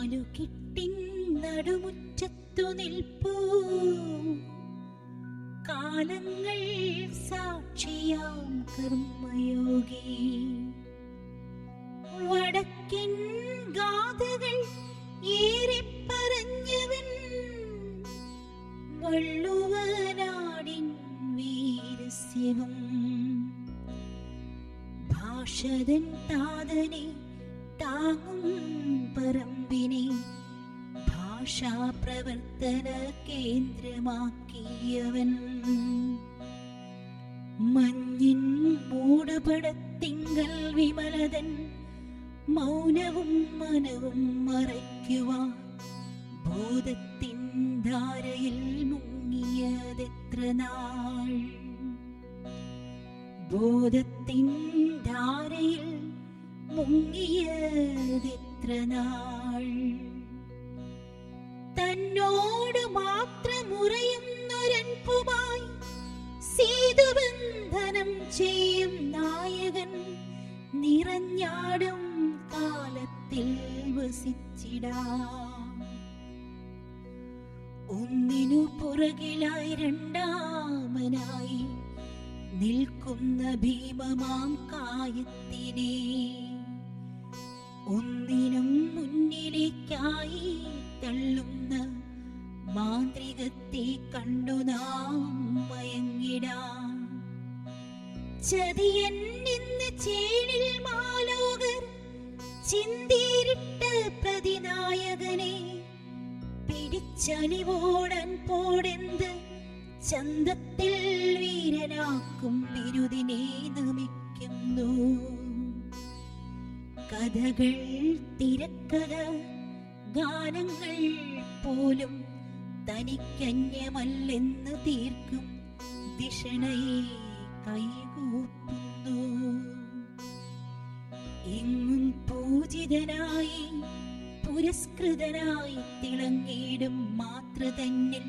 നാലുകെട്ടിൻ നടുമുറ്റത്തു നിൽപ്പൂ. കാലങ്ങൾ സാക്ഷിയാം കർമ്മയോഗി. വടക്കിൻ ഗാഥകൾ ഏറെ പറഞ്ഞവൻ വള്ളുവനാടിൻ വീരസ്യവും. ഭാഷതൻ താതനെ താങ്ങും പറമ്പിനെ ഭാഷാപ്രവർത്തന കേന്ദ്രമാക്കിയവൻ മഞ്ഞിൻ മൂടപടത്തിങ്കൽ വിമലതൻ മൗനവും മനവും മറയ്ക്കുവാൻ ബോധത്തിൻ ധാരയിൽ മുങ്ങിയതെത്ര നാൾ ബോധത്തിൻ ധാരയിൽ മുങ്ങിയതെത്ര നാൾ തന്നോട് മാത്രമുറയുന്നൊരൻപുമായി സേതുബന്ധനം ചെയ്യും നായകൻ. നിറഞ്ഞാടും കാലത്തിൽ വസിച്ചിടാം. ഒന്നിനു പുറകിലായി രണ്ടാമനായി നിൽക്കുന്ന ഭീമമാം കായത്തിനെ. ഒന്നിനും മുന്നിലേക്കായി തള്ളുന്ന മാന്ത്രികത്തെ കണ്ടു നാം മയങ്ങിടാം. ചതിയൻ നിന്ന് ചേണിൽ മാലോകർ ചിന്തീരിട്ട പ്രതിനായകനെ പിടിച്ചണിവോടൻ പോടെന്ത് ചന്തത്തിൽ വീരനാക്കും ബിരുദിനെ നമിക്കുന്നു കഥകൾ തിരക്കഥ ഗാനങ്ങൾ പോലും തനിക്കന്യമല്ലെന്ന് തീർക്കും ദിഷണയെ കൈകൂട്ടുന്നു. എങ്ങും പൂജിതനായി പുരസ്കൃതനായി തിളങ്ങിയിടും മാത്ര തന്നിൽ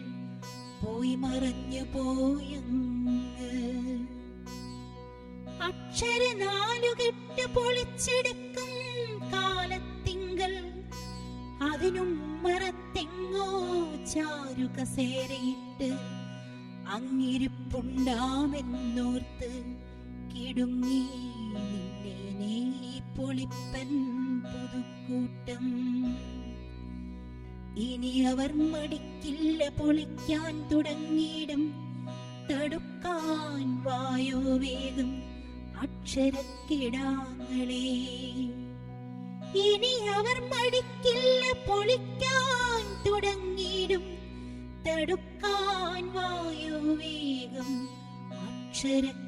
പോയി മറഞ്ഞു പോയങ്ങ്. അക്ഷര നാലുകെട്ട് പൊളിച്ചെടുക്കും അതിനും മറത്തെങ്ങോ ചാരു കസേരയിട്ട് അങ്ങിരിപ്പുണ്ടാമെന്നോർത്ത് കിടുങ്ങി പൊളിപ്പൻ പുതുക്കൂട്ടം. ഇനി അവർ മടിക്കില്ല പൊളിക്കാൻ തുടങ്ങിയിടും. തടുക്കാൻ വായോ വേഗം അക്ഷരക്കിടാങ്ങളെ. ഇനി അവർ മടിക്കില്ല പൊളിക്കാൻ തുടങ്ങിയിടും. തടുക്കാൻ വായോ വേഗം അക്ഷരക്കിടാങ്ങളെ.